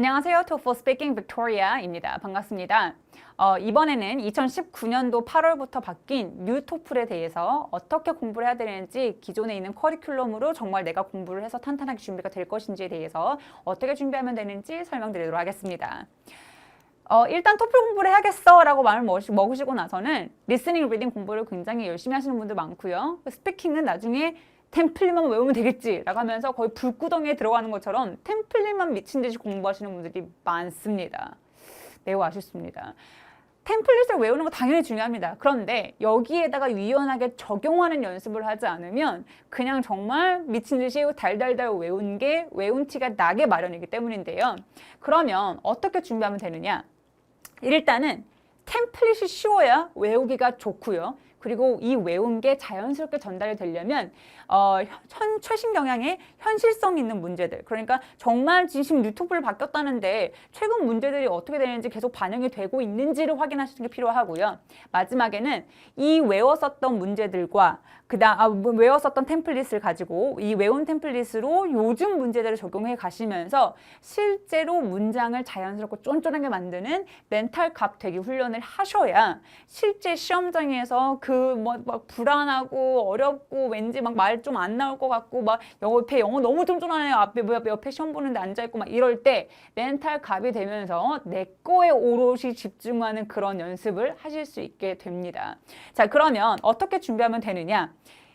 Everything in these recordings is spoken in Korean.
안녕하세요. 토플 스피킹 빅토리아입니다. 반갑습니다. 어, 이번에는 2019년도 8월부터 바뀐 뉴 토플에 대해서 어떻게 공부를 해야 되는지 기존에 있는 커리큘럼으로 정말 내가 공부를 해서 탄탄하게 준비가 될 것인지에 대해서 어떻게 준비하면 되는지 설명드리도록 하겠습니다. 어, 일단 토플 공부를 해야겠어 라고 마음을 먹으시- 먹으시고 나서는 리스닝, 리딩 공부를 굉장히 열심히 하시는 분들 많고요. 스피킹은 나중에 템플릿만 외우면 되겠지 라고 하면서 거의 불구덩이에 들어가는 것처럼 템플릿만 미친 듯이 공부하시는 분들이 많습니다. 매우 아쉽습니다. 템플릿을 외우는 거 당연히 중요합니다. 그런데 여기에다가 유연하게 적용하는 연습을 하지 않으면 그냥 정말 미친 듯이 달달달 외운 게 외운 티가 나게 마련이기 때문인데요. 그러면 어떻게 준비하면 되느냐? 일단은 템플릿이 쉬워야 외우기가 좋고요. 그리고 이 외운 게 자연스럽게 전달이 되려면 어, 현, 최신 경향의 현실성 있는 문제들 그러니까 정말 지금 뉴토플 바뀌었다는데 최근 문제들이 어떻게 되는지 계속 반영이 되고 있는지를 확인하시는 게 필요하고요. 마지막에는 이 외웠었던 문제들과 그다음 아, 뭐 외웠었던 템플릿을 가지고 이 외운 템플릿으로 요즘 문제들을 적용해 가시면서 실제로 문장을 자연스럽고 쫀쫀하게 만드는 멘탈 갑 되기 훈련을 하셔야 실제 시험장에서 그뭐 막 불안하고 어렵고 왠지 막 말 좀 안 나올 것 같고 막 옆에 영어 너무 쫀쫀하네요 앞에 뭐 옆에, 시험 보는데 앉아 있고 막 이럴 때 멘탈 갑이 되면서 내 거에 오롯이 집중하는 그런 연습을 하실 수 있게 됩니다. 자 그러면 어떻게 준비하면 되느냐?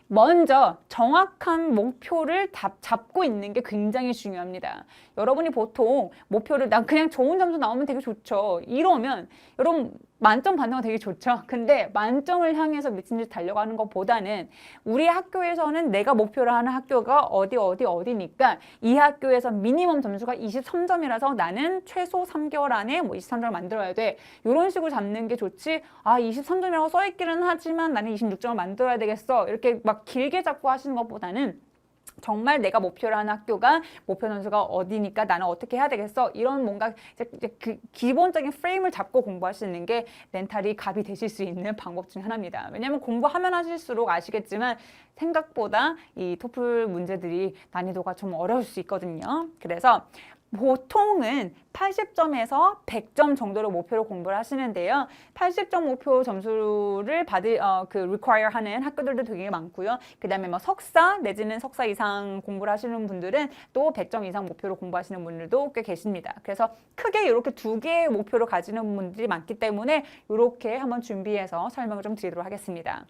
먼저 정확한 목표를 답- 잡고 있는 게 굉장히 중요합니다. 여러분이 보통 목표를 난 그냥 좋은 점수 나오면 되게 좋죠. 이러면 여러분 만점 받는 거 되게 좋죠. 근데 만점을 향해서 미친 듯이 달려가는 것보다는 우리 학교에서는 내가 목표로 하는 학교가 어디 어디 어디니까 이 학교에서 미니멈 점수가 23점이라서 나는 최소 3개월 안에 뭐 23점을 만들어야 돼. 이런 식으로 잡는 게 좋지. 아, 23점이라고 써 있기는 하지만 나는 26점을 만들어야 되겠어. 이렇게 막 길게 잡고 하시는 것보다는 정말 내가 목표로 하는 학교가 목표 점수가 어디니까 나는 어떻게 해야 되겠어 이런 뭔가 이제 그 기본적인 프레임을 잡고 공부하시는 게 멘탈이 갑이 되실 수 있는 방법 중 하나입니다. 왜냐하면 공부하면 하실수록 아시겠지만 생각보다 이 토플 문제들이 난이도가 좀 어려울 수 있거든요. 그래서 보통은 80점에서 100점 정도로 목표로 공부를 하시는데요. 80점 목표 점수를 받을 어, 그 require 하는 학교들도 되게 많고요. 그다음에 뭐 석사 내지는 석사 이상 공부를 하시는 분들은 또 100점 이상 목표로 공부하시는 분들도 꽤 계십니다. 그래서 크게 이렇게 두 개의 목표를 가지는 분들이 많기 때문에 이렇게 한번 준비해서 설명을 좀 드리도록 하겠습니다.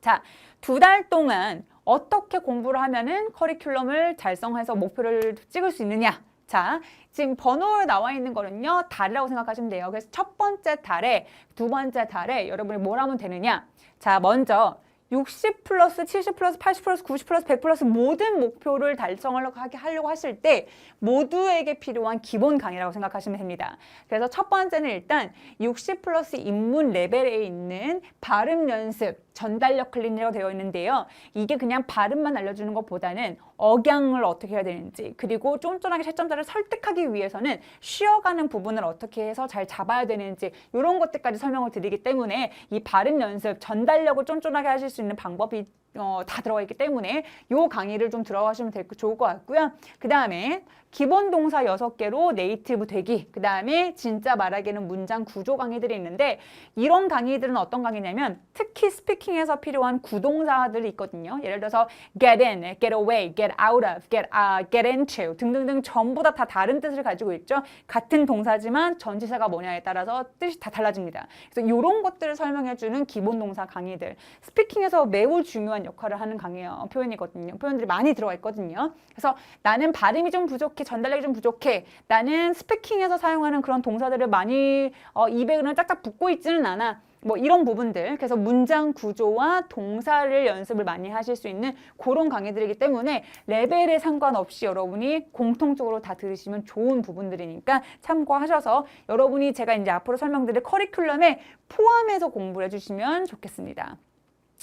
자, 두 달 동안 어떻게 공부를 하면은 커리큘럼을 달성해서 목표를 찍을 수 있느냐? 자, 지금 번호에 나와 있는 거는요, 달이라고 생각하시면 돼요. 그래서 첫 번째 달에, 두 번째 달에 여러분이 뭘 하면 되느냐? 자, 먼저 60 플러스 70 플러스 80 플러스 90 플러스 100 플러스 모든 목표를 달성하려고 하려고 하실 때 모두에게 필요한 기본 강의라고 생각하시면 됩니다. 그래서 첫 번째는 일단 60 플러스 입문 레벨에 있는 발음 연습 전달력 클린이라고 되어 있는데요. 이게 그냥 발음만 알려주는 것보다는 억양을 어떻게 해야 되는지 그리고 쫀쫀하게 채점자를 설득하기 위해서는 쉬어가는 부분을 어떻게 해서 잘 잡아야 되는지 이런 것들까지 설명을 드리기 때문에 이 발음 연습 전달력을 쫀쫀하게 하실 수 있는 방법이 어, 다 들어가 있기 때문에 요 강의를 좀 들어가시면 될, 좋을 것 같고요. 그 다음에 기본 동사 6개로 네이티브 되기, 그 다음에 진짜 말하기는 문장 구조 강의들이 있는데 이런 강의들은 어떤 강의냐면 특히 스피킹에서 필요한 구동사들이 있거든요. 예를 들어서 get in, get away, get out of, get, uh, get into 등등등 전부 다, 다 다른 뜻을 가지고 있죠. 같은 동사지만 전치사가 뭐냐에 따라서 뜻이 다 달라집니다. 그래서 이런 것들을 설명해주는 기본 동사 강의들. 스피킹에서 매우 중요한 역할을 하는 강의어 표현이거든요. 표현들이 많이 들어가 있거든요. 그래서 나는 발음이 좀 부족해, 전달력이 좀 부족해. 나는 스피킹에서 사용하는 그런 동사들을 많이 어, 입에 그냥 짝짝 붙고 있지는 않아. 뭐 이런 부분들 그래서 문장 구조와 동사를 연습을 많이 하실 수 있는 그런 강의들이기 때문에 레벨에 상관없이 여러분이 공통적으로 다 들으시면 좋은 부분들이니까 참고하셔서 여러분이 제가 이제 앞으로 설명드릴 커리큘럼에 포함해서 공부를 해주시면 좋겠습니다.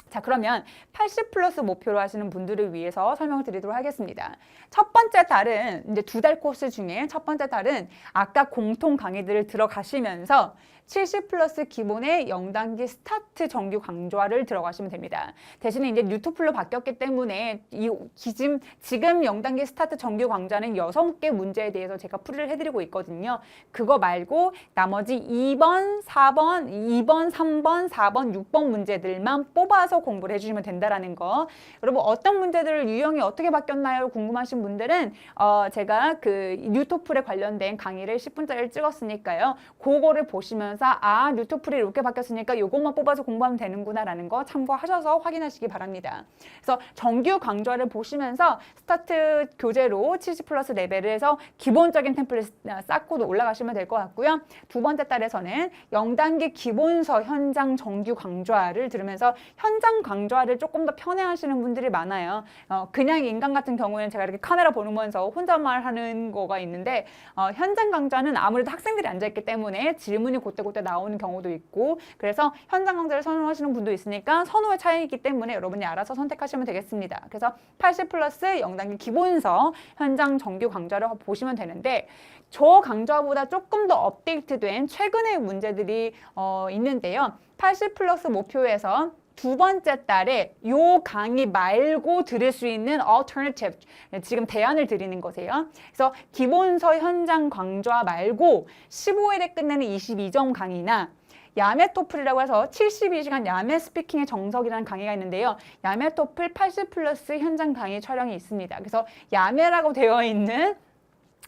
자, 그러면 80 플러스 목표로 하시는 분들을 위해서 설명을 드리도록 하겠습니다. 첫 번째 달은 이제 두 달 코스 중에 첫 번째 달은 아까 공통 강의들을 들어가시면서 70 플러스 기본의 0단계 스타트 정규 강좌를 들어가시면 됩니다. 대신에 이제 뉴토플로 바뀌었기 때문에 이 지금 지금 0단계 스타트 정규 강좌는 6개 문제에 대해서 제가 풀이를 해드리고 있거든요. 그거 말고 나머지 2번, 4번, 2번, 3번, 4번, 6번 문제들만 뽑아서 공부를 해주시면 된다라는 거. 여러분 어떤 문제들을 유형이 어떻게 바뀌었나요? 궁금하신 분들은 어, 제가 그 뉴토플에 관련된 강의를 10분짜리를 찍었으니까요. 그거를 보시면 서 아 뉴토플이 이렇게 바뀌었으니까 요것만 뽑아서 공부하면 되는구나라는 거 참고하셔서 확인하시기 바랍니다. 그래서 정규 강좌를 보시면서 스타트 교재로 70 플러스 레벨에서 기본적인 템플릿 쌓고 올라가시면 될 것 같고요. 두 번째 달에서는 0단계 기본서 현장 정규 강좌를 들으면서 현장 강좌를 조금 더 편해하시는 분들이 많아요. 어, 그냥 인간 같은 경우에는 제가 이렇게 카메라 보면서 혼잣말 하는 거가 있는데 어, 현장 강좌는 아무래도 학생들이 앉아있기 때문에 질문이 그때 그때 나오는 경우도 있고 그래서 현장 강좌를 선호하시는 분도 있으니까 선호의 차이이기 때문에 여러분이 알아서 선택하시면 되겠습니다. 그래서 80 플러스 0단계 기본서 현장 정규 강좌를 보시면 되는데 저 강좌보다 조금 더 업데이트된 최근의 문제들이 어, 있는데요. 80 플러스 목표에서 두 번째 달에 요 강의 말고 들을 수 있는 alternative 지금 대안을 드리는 거세요. 그래서 기본서 현장 강좌 말고 15일에 끝내는 22점 강의나 야매 토플이라고 해서 72시간 야매 스피킹의 정석이라는 강의가 있는데요. 야매 토플 80 플러스 현장 강의 촬영이 있습니다. 그래서 야매라고 되어 있는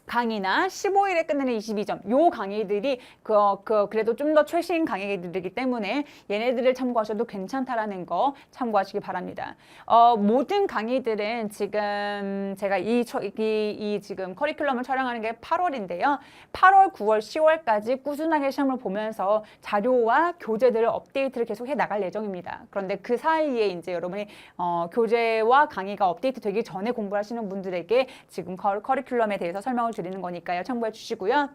강의나 15일에 끝내는 22점 요 강의들이 그, 그 그래도 좀 더 최신 강의들이기 때문에 얘네들을 참고하셔도 괜찮다라는 거 참고하시기 바랍니다. 어, 모든 강의들은 지금 제가 이, 이, 이 지금 커리큘럼을 촬영하는 게 8월인데요. 8월, 9월, 10월까지 꾸준하게 시험을 보면서 자료와 교재들을 업데이트를 계속 해 나갈 예정입니다. 그런데 그 사이에 이제 여러분이 어, 교재와 강의가 업데이트 되기 전에 공부하시는 분들에게 지금 커리큘럼에 대해서 설명을 드리는 거니까요. 참고해 주시고요.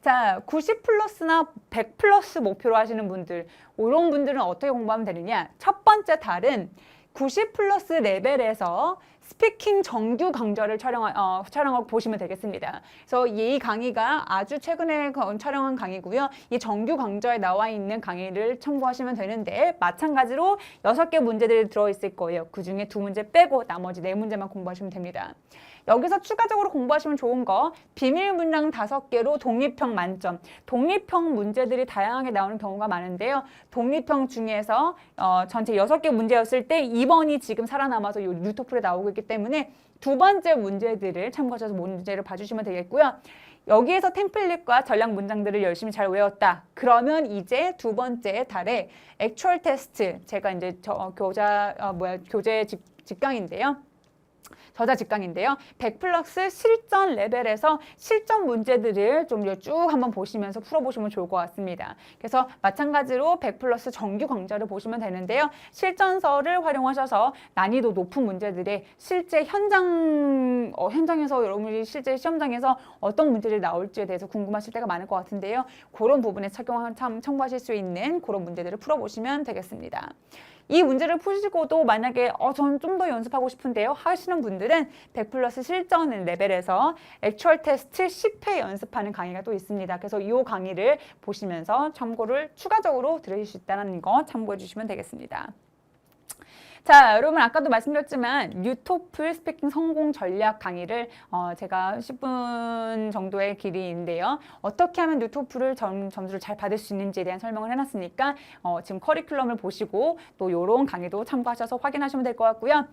자, 90 플러스나 100 플러스 목표로 하시는 분들, 이런 분들은 어떻게 공부하면 되느냐? 첫 번째 달은 90 플러스 레벨에서 스피킹 정규 강좌를 촬영, 어, 촬영하고 보시면 되겠습니다. 그래서 이 강의가 아주 최근에 촬영한 강의고요. 이 정규 강좌에 나와 있는 강의를 참고하시면 되는데 마찬가지로 여섯 개 문제들이 들어있을 거예요. 그 중에 두 문제 빼고 나머지 네 문제만 공부하시면 됩니다. 여기서 추가적으로 공부하시면 좋은 거 비밀 문장 다섯 개로 독립형 만점. 독립형 문제들이 다양하게 나오는 경우가 많은데요. 독립형 중에서 어, 전체 여섯 개 문제였을 때 2번이 지금 살아남아서 요 뉴토플에 나오고 있기 때문에 두 번째 문제들을 참고하셔서 문제를 봐주시면 되겠고요. 여기에서 템플릿과 전략 문장들을 열심히 잘 외웠다. 그러면 이제 두 번째 달에 액츄얼 테스트 제가 이제 저 교자 어, 뭐야 교재 직, 직강인데요. 저자 직강인데요. 100 플러스 실전 레벨에서 실전 문제들을 좀 쭉 한번 보시면서 풀어보시면 좋을 것 같습니다. 그래서 마찬가지로 100 플러스 정규 강좌를 보시면 되는데요. 실전서를 활용하셔서 난이도 높은 문제들의 실제 현장, 어, 현장에서 여러분이 실제 시험장에서 어떤 문제들이 나올지에 대해서 궁금하실 때가 많을 것 같은데요. 그런 부분에 착용, 참, 참고하실 수 있는 그런 문제들을 풀어보시면 되겠습니다. 이 문제를 푸시고도 만약에 어, 저는 좀 더 연습하고 싶은데요 하시는 분들은 100 플러스 실전 레벨에서 액츄얼 테스트 10회 연습하는 강의가 또 있습니다. 그래서 이 강의를 보시면서 참고를 추가적으로 들으실 수 있다는 거 참고해 주시면 되겠습니다. 자, 여러분 아까도 말씀드렸지만 뉴토플 스피킹 성공 전략 강의를 어, 제가 10분 정도의 길이인데요. 어떻게 하면 뉴토플을 점, 점수를 잘 받을 수 있는지에 대한 설명을 해놨으니까 어, 지금 커리큘럼을 보시고 또 이런 강의도 참고하셔서 확인하시면 될 것 같고요.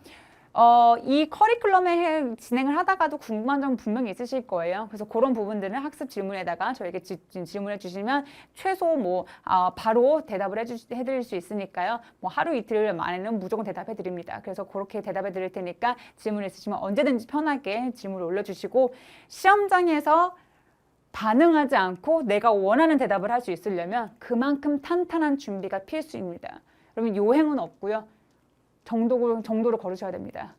어, 이 커리큘럼에 진행을 하다가도 궁금한 점 분명히 있으실 거예요. 그래서 그런 부분들은 학습 질문에다가 저에게 지, 질문해 주시면 최소 뭐 어, 바로 대답을 해주, 해드릴 수 있으니까요. 뭐 하루 이틀 만에는 무조건 대답해 드립니다. 그래서 그렇게 대답해 드릴 테니까 질문 있으시면 언제든지 편하게 질문을 올려주시고 시험장에서 반응하지 않고 내가 원하는 대답을 할 수 있으려면 그만큼 탄탄한 준비가 필수입니다. 그러면 요행은 없고요. 정도로, 정도로 걸으셔야 됩니다.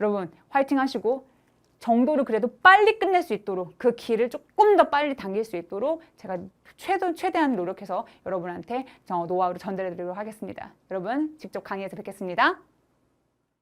여러분, 화이팅 하시고 정도를 그래도 빨리 끝낼 수 있도록 그 길을 조금 더 빨리 당길 수 있도록 제가 최대, 최대한 노력해서 여러분한테 저 노하우를 전달해 드리도록 하겠습니다. 여러분 직접 강의에서 뵙겠습니다.